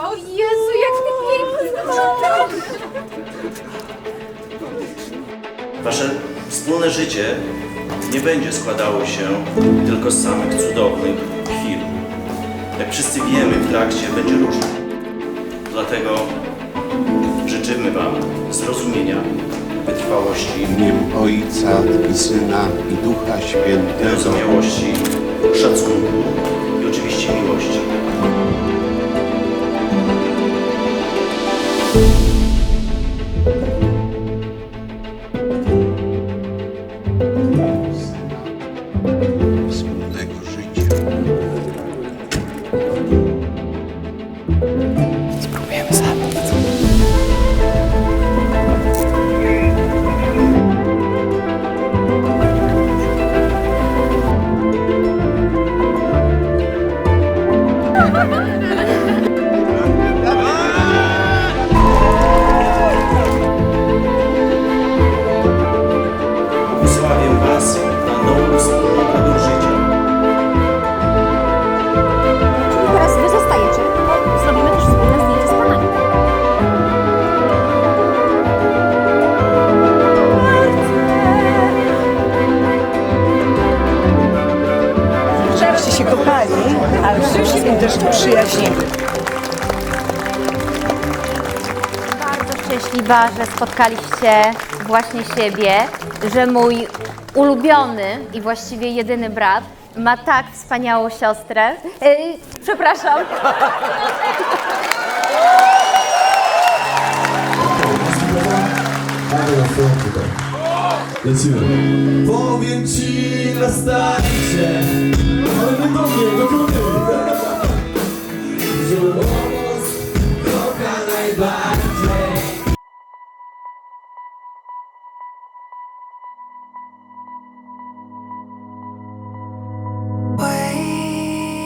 O Jezu, jak ty pięknie Wasze wspólne życie nie będzie składało się tylko z samych cudownych chwil. Jak wszyscy wiemy, w trakcie będzie różnie. Dlatego życzymy Wam zrozumienia, wytrwałości, W imię Ojca i Syna i Ducha Świętego. wyrozumiałości, szacunku kochali, ale przede wszystkim też przyjaźnili. Bardzo szczęśliwa, że spotkaliście właśnie siebie, że mój ulubiony i właściwie jedyny brat ma tak wspaniałą siostrę. Yy, przepraszam. Powiem ci na starcie, ale nie do mnie, do mnie. Że pomoc kocha najbardziej. Wait.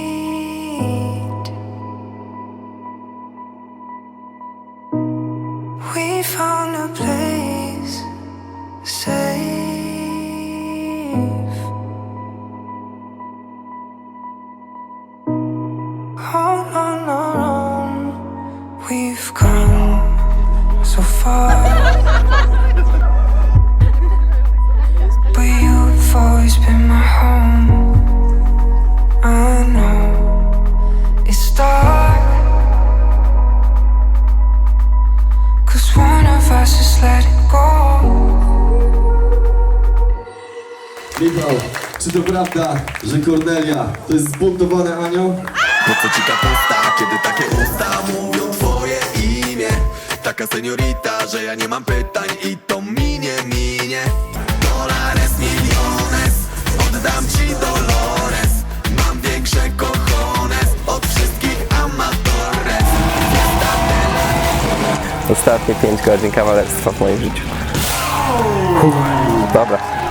We found a place safe. No no no, we've come so far. But you've always been my home. I know it's dark. Cause one of us go. Michał, czy to prawda, że Kornelia to jest zbuntowany anioł? Po co ci kapusta, kiedy takie usta mówią twoje imię? Taka seniorita, że ja nie mam pytań i to minie, minie. Dolares, miliones, oddam ci Dolores. Mam większe cojones od wszystkich amatores. Ostatnie 5 godzin kawalerstwa w moim życiu. Uff, dobra.